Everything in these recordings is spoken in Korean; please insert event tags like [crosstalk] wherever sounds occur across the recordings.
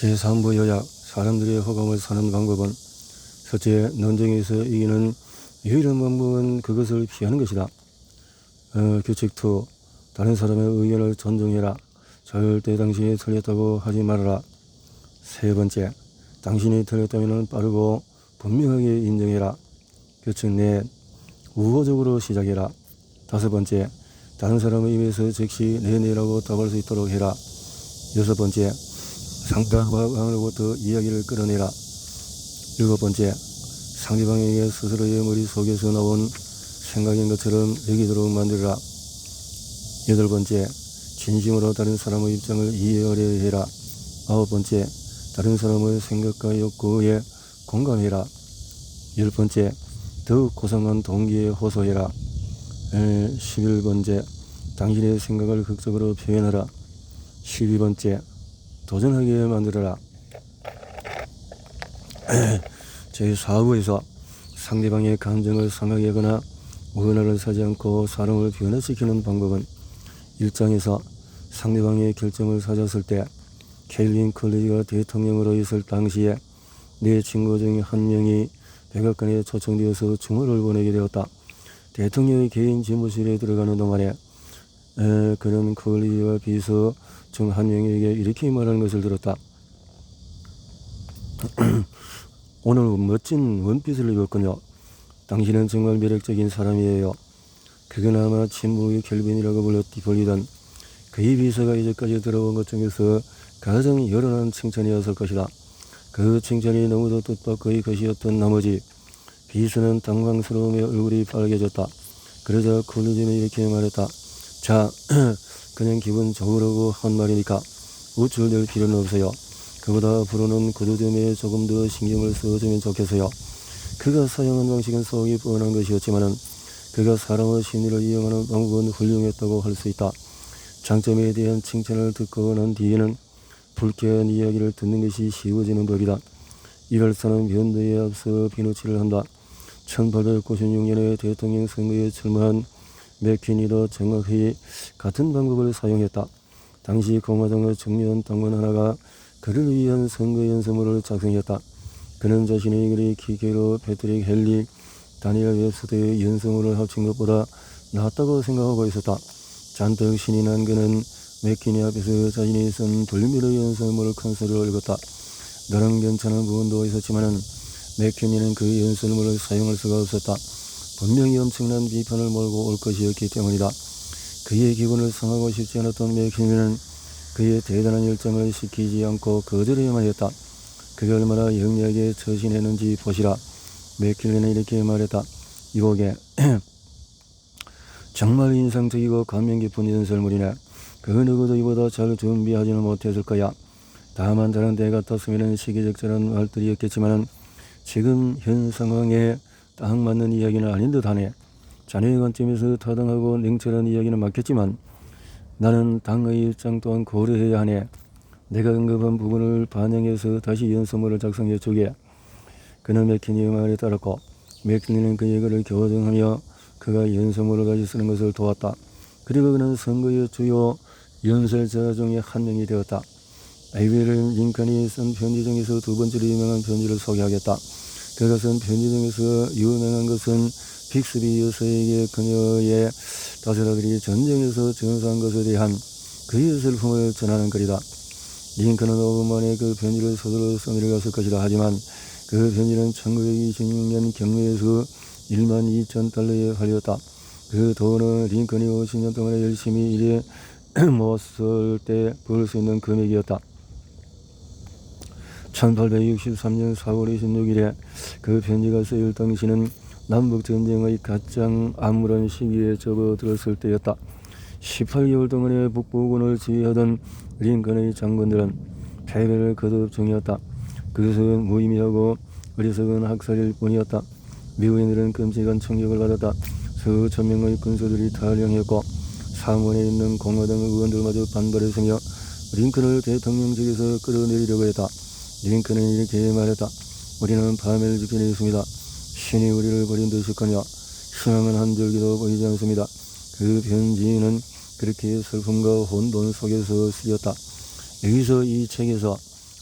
제3부 요약 사람들의 호감을 사는 방법은 첫째 논쟁에서 이기는 유일한 방법은 그것을 피하는 것이다. 어, 규칙 2 다른 사람의 의견을 존중해라. 절대 당신이 틀렸다고 하지 말아라. 세 번째 당신이 틀렸다면 빠르고 분명하게 인정해라. 규칙 넷 우호적으로 시작해라. 다섯 번째 다른 사람의 입에서 즉시 네네라고 답할 수 있도록 해라. 여섯 번째 상대방으로부터 이야기를 끌어내라. 일곱 번째, 상대방에게 스스로의 머릿속에서 나온 생각인 것처럼 여기도록 만들어라. 여덟 번째, 진심으로 다른 사람의 입장을 이해하려 해라. 아홉 번째, 다른 사람의 생각과 욕구에 공감해라. 열 번째, 더욱 고상한 동기에 호소해라. 십일 번째, 당신의 생각을 극적으로 표현하라. 십이 번째, 도전하게 만들어라. [clears throat] 제4부에서 상대방의 감정을 상하게 하거나 원한을 사지 않고 사람을 변화시키는 방법은 1장에서 상대방의 결정을 사졌을 때 켈린 클리지가 대통령으로 있을 당시에 내 친구 중 한 명이 백악관에 초청되어서 주문을 보내게 되었다. 대통령의 개인 집무실에 들어가는 동안에 에, 그는 클리지와 비서 중 한 명에게 이렇게 말하는 것을 들었다. [clears throat] 오늘 멋진 원피스를 입었군요. 당신은 정말 매력적인 사람이에요. 그건 아마 친구의 결빈이라고 불리던 그의 비서가 이제까지 들어온 것 중에서 가장 열연한 칭찬이었을 것이다. 그 칭찬이 너무도 뜻밖의 것이었던 나머지 비서는 당황스러움에 얼굴이 빨개졌다. 그러자 콜리지는 이렇게 말했다. 자, [clears throat] 그냥 기분 좋으라고 한 말이니까 우쭐댈 필요는 없어요. 그보다 앞으로는 구두 점에 조금 더 신경을 써주면 좋겠어요. 그가 사용한 방식은 속이 뻔한 것이었지만은 그가 사람의 심리를 이용하는 방법은 훌륭했다고 할 수 있다. 장점에 대한 칭찬을 듣고 난 뒤에는 불쾌한 이야기를 듣는 것이 쉬워지는 법이다. 이럴사는 변도에 앞서 비누치를 한다. 1896년에 대통령 선거에 출마한 맥퀸이도 정확히 같은 방법을 사용했다. 당시 공화당의 중요한 당원 하나가 그를 위한 선거 연설문을 작성했다. 그는 자신의 글이 기계로 패트릭 헨리, 다니엘 웹스터의 연설문을 합친 것보다 낫다고 생각하고 있었다. 잔뜩 신이 난 그는 맥키니 앞에서 자신이 쓴 불미르 연설문을 컨설을 읽었다. 나름 괜찮은 부분도 있었지만은 맥키니는 그 연설문을 사용할 수가 없었다. 분명히 엄청난 비판을 몰고 올 것이었기 때문이다. 그의 기분을 상하고 싶지 않았던 맥키니는 그의 대단한 열정을 시키지 않고 거절해야만 했다. 그가 얼마나 영리하게 처신했는지 보시라. 맥킬리는 이렇게 말했다. 이보게 [clears throat] 정말 인상적이고 감명 깊은 연설문이네. 그 누구도 이보다 잘 준비하지는 못했을 거야. 다만 다른 때 같았으면 시기적절한 말들이었겠지만은 지금 현 상황에 딱 맞는 이야기는 아닌 듯하네. 자네의 관점에서 타당하고 냉철한 이야기는 맞겠지만 나는 당의 입장 또한 고려해야 하네. 내가 언급한 부분을 반영해서 다시 연설문을 작성해 주게. 그는 맥키니의 말에 따랐고 맥키니는 그의 글을 교정하며 그가 연설문을 가지 쓰는 것을 도왔다. 그리고 그는 선거의 주요 연설자 중에 한 명이 되었다. 에이비를 링컨이 쓴 편지 중에서 두 번째로 유명한 편지를 소개하겠다. 쓴 편지 중에서 유명한 것은 빅스비 여사에게 그녀의 다스라들이 전쟁에서 전사한 것에 대한 그의 슬픔을 전하는 글이다. 링컨은 5분 만에 그 편지를 서둘러 써내려갔을 것이다. 하지만 그 편지는 1926년 경매에서 1만 2천 달러에 팔렸다. 그 돈은 링컨이 50년 동안 열심히 일해 [clears throat] 못쓸 때벌 수 있는 금액이었다. 1863년 4월 26일에 그 편지가 쓰일 당시는 남북전쟁의 가장 암울한 시기에 접어들었을 때였다. 18개월 동안의 북부군을 지휘하던 링컨의 장군들은 패배를 거듭 중이었다. 그것은 무의미하고 어리석은 학살일 뿐이었다. 미국인들은 끔찍한 충격을 받았다. 수천 명의 군수들이 탈영했고 상원에 있는 공화당 의원들마저 반발했으며 링컨을 대통령직에서 끌어내리려고 했다. 링컨은 이렇게 말했다. 우리는 파멸을 지켜냈습니다. 신이 우리를 버린 듯이거냐. 희망은 한 줄기도 보이지 않습니다. 그 편지는 그렇게 슬픔과 혼돈 속에서 쓰였다. 여기서 이 책에서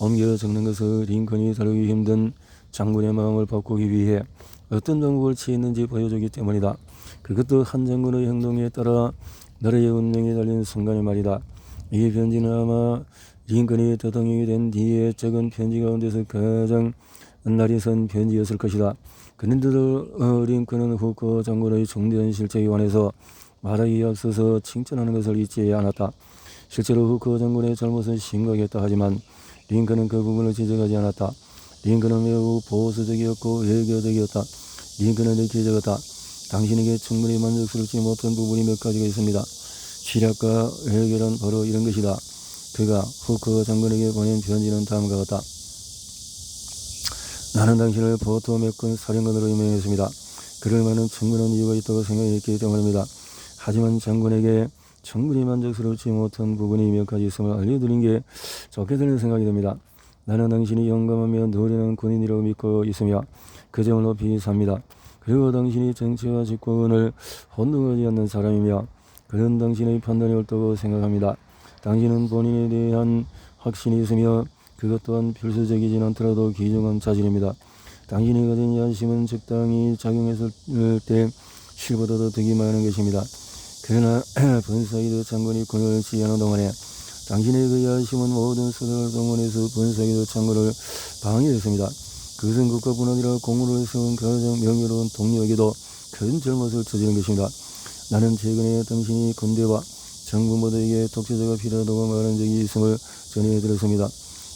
옮겨 적는 것을 링컨이 다루기 힘든 장군의 마음을 바꾸기 위해 어떤 방법을 취했는지 보여주기 때문이다. 그것도 한 장군의 행동에 따라 나라의 운명이 달린 순간의 말이다. 이 편지는 아마 링컨이 대통령이 된 뒤에 적은 편지 가운데서 가장 날이 선 편지였을 것이다. 그런데도 어, 링컨은 후커 장군의 중대한 실적에 관해서 말하기에 앞서서 칭찬하는 것을 잊지 않았다. 실제로 후커 장군의 잘못은 심각했다 하지만 링컨은 그 부분을 지적하지 않았다. 링컨은 매우 보수적이었고 외교적이었다. 링컨은 이렇게 적었다. 당신에게 충분히 만족스럽지 못한 부분이 몇 가지가 있습니다. 시략과 외교란 바로 이런 것이다. 그가 후커 장군에게 보낸 편지는 다음과 같다. 나는 당신을 보토 메권 사령관으로 임명했습니다. 그럴 만한 충분한 이유가 있다고 생각했기 때문입니다. 하지만 장군에게 충분히 만족스럽지 못한 부분이 몇 가지 있음을 알려드린 게 좋겠다는 생각이 듭니다. 나는 당신이 용감하며 노련한 군인이라고 믿고 있으며 그 점을 높이 삽니다. 그리고 당신이 정치와 직권을 혼동하지 않는 사람이며 그런 당신의 판단이 옳다고 생각합니다. 당신은 본인에 대한 확신이 있으며 그것 또한 필수적이진 않더라도 귀중한 자질입니다. 당신이 가진 야심은 적당히 작용했을 때 실보다도 득이 많은 것입니다. 그러나 본사이드 장군이 군을 지휘하는 동안에 당신의 그 야심은 모든 수단을 동원해서 본사이드 장군을 방해했습니다. 그것은 국가뿐 아니라 공무를 세운 가장 명예로운 동료에게도 큰 잘못을 저지른 것입니다. 나는 최근에 당신이 군대와 정부 모두에게 독재자가 필요하다고 말한 적이 있음을 전해 들었습니다.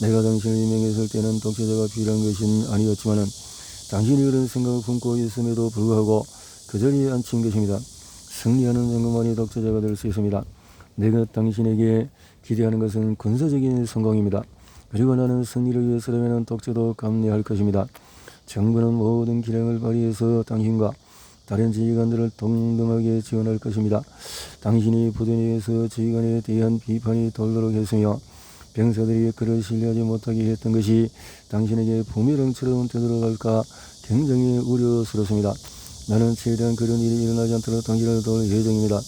내가 당신을 임명했을 때는 독재자가 필요한 것은 아니었지만은 당신이 그런 생각을 품고 있음에도 불구하고 그 자리에 앉힌 것입니다. 승리하는 정부만이 독재자가 될 수 있습니다. 내가 당신에게 기대하는 것은 군사적인 성공입니다. 그리고 나는 승리를 위해서라면 독재도 감내할 것입니다. 정부는 모든 기량을 발휘해서 당신과 다른 지휘관들을 동등하게 지원할 것입니다. 당신이 부대내에서 지휘관에 대한 비판이 돌도록 했으며 병사들이 그를 신뢰하지 못하게 했던 것이 당신에게 부메랑처럼 되돌아갈까 굉장히 우려스럽습니다. 나는 최대한 그런 일이 일어나지 않도록 당신을 도울 예정입니다.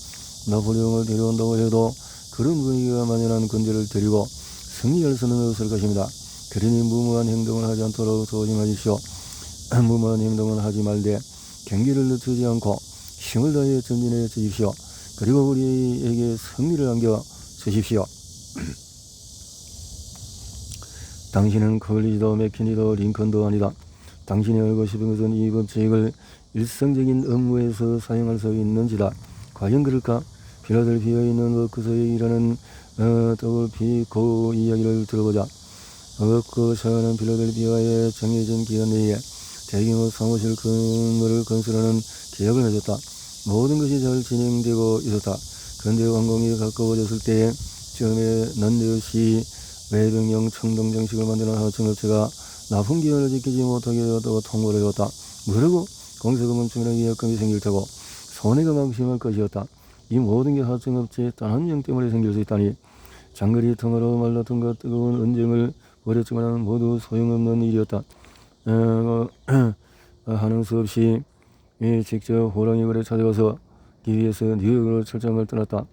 나폴레옹을 데려온다고 해도 그런 분위기가 만연한 군대를 데리고 승리할 수는 없을 것입니다. 그러니 무모한 행동을 하지 않도록 조심하십시오. [clears throat] 무모한 행동은 하지 말되 경기를 늦추지 않고 힘을 다해 전진해 주십시오. 그리고 우리에게 승리를 안겨 주십시오. [clears throat] 당신은 컬리지도 맥키니도 링컨도 아니다. 당신이 알고 싶은 것은 이 법칙을 일상적인 업무에서 사용할 수 있는지다. 과연 그럴까? 필라델피아에 있는 워크소에 일하는 어, 더블피고 이야기를 들어보자. 워크샤는 필라델피아의 정해진 기간 내에 대규모 사무실 건물을 건설하는 계약을 맺었다. 모든 것이 잘 진행되고 있었다. 그런데 완공이 가까워졌을 때에 처음에 난데없이 외병용 청동 장식을 만드는 하청업체가 납품 기한을 지키지 못하게 되었다고 통보를 해왔다. 뭐라고? 공세금은 충분하게 예약금이 생길 테고 손해가 막심할 것이었다. 이 모든 게 하청업체의 단 한 명 때문에 생길 수 있다니 장거리 통화로 말랐던가 뜨거운 언쟁을 벌였지만 모두 소용없는 일이었다. 어, 어, [clears throat] 하는 수 없이 예, 직접 호랑이 굴에 찾아가서 기위에서 뉴욕으로 출장을 떠났다.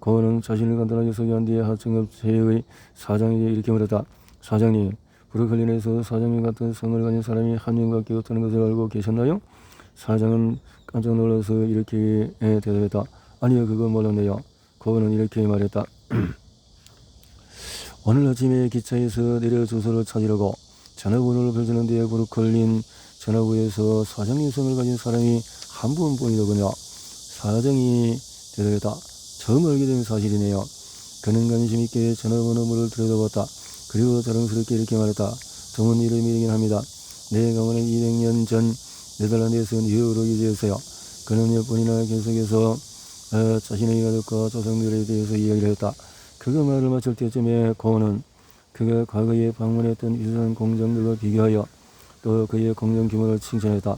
고은은 자신을 간단하게 소개한 뒤에 하청업체의 사장에게 이렇게 물었다. 사장님, 브루클린에서 사장님 같은 성을 가진 사람이 한 명밖에 없다는 것을 알고 계셨나요? 사장은 깜짝 놀라서 이렇게 예, 대답했다. 아니요, 그건 몰랐네요. 고은은 이렇게 말했다. [clears throat] 오늘 아침에 기차에서 내려 주소를 찾으려고 전화번호를 별주는데 브루클린 전화부에서 사장님 성을 가진 사람이 한 분뿐이더군요. 사장이 대답했다. 처음 알게 된 사실이네요. 그는 관심 있게 전화번호를 들여다봤다. 그리고 자랑스럽게 이렇게 말했다. 드문 이름이긴 합니다. 내 가문은 200년 전 네덜란드에서 뉴욕으로 이주했어요. 그는 몇 번이나 계속해서 어, 자신의 가족과 조상들에 대해서 이야기를 했다. 그가 말을 마칠 때쯤에 고은은 그가 과거에 방문했던 유사한 공장들과 비교하여 또 그의 공장 규모를 칭찬했다.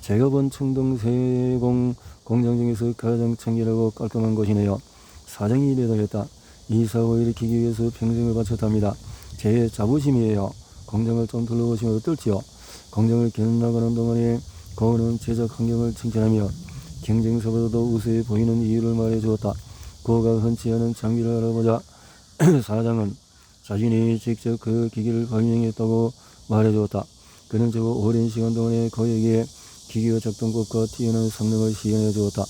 제가 본 청동 세공 공장 중에서 가장 청결하고 깔끔한 곳이네요. 사장이 대답했다. 이 사고를 일으키기 위해서 평생을 바쳤답니다. 제 자부심이에요. 공장을 좀 둘러보시면 어떨지요? 공장을 견나가는 동안에 고은은 제작 환경을 칭찬하며 경쟁사보다도 우수해 보이는 이유를 말해 주었다. 고가 흔치 않은 장비를 알아보자 [clears throat] 사장은 자신이 직접 그 기계를 발명했다고 말해주었다. 그는 저 오랜 시간 동안에 그에게 기계의 작동법과 뛰어난 성능을 시연해 주었다.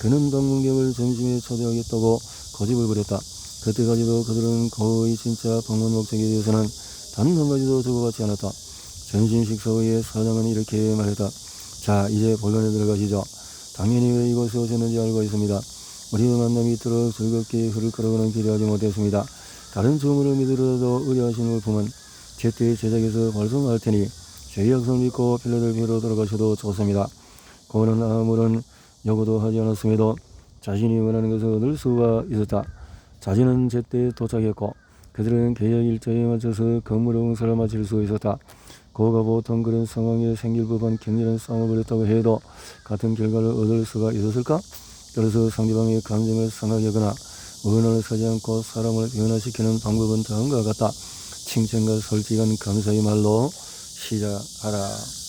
그는 방문객을 점심에 초대하겠다고 고집을 부렸다. 그때까지도 그들은 거의 진짜 방문 목적에 대해서는 단 한마디도 적어받지 않았다. 점심 식사 후에 사장은 이렇게 말했다. 자, 이제 본론에 들어가시죠. 당연히 왜 이곳에 오셨는지 알고 있습니다. 우리의 만남이 이토록 즐겁게 흐를 거라고는 기대하지 못했습니다. 다른 소문을 믿으려도 의뢰하신 물품은 제때 제작해서 발송할 테니 저희 약속 믿고 필라델피아로 돌아가셔도 좋습니다. 고는 아무런 요구도 하지 않았음에도 자신이 원하는 것을 얻을 수가 있었다. 자신은 제때 도착했고 그들은 계약 일자에 맞춰서 건물 공사를 마칠 수 있었다. 고가 보통 그런 상황에 생길 법한 격렬한 싸움을 벌였다고 해도 같은 결과를 얻을 수가 있었을까? 따라서 상대방의 감정을 상하게 하거나 원한을 사지 않고 사람을 변화시키는 방법은 다음과 같다. 칭찬과 솔직한 감사의 말로 시작하라.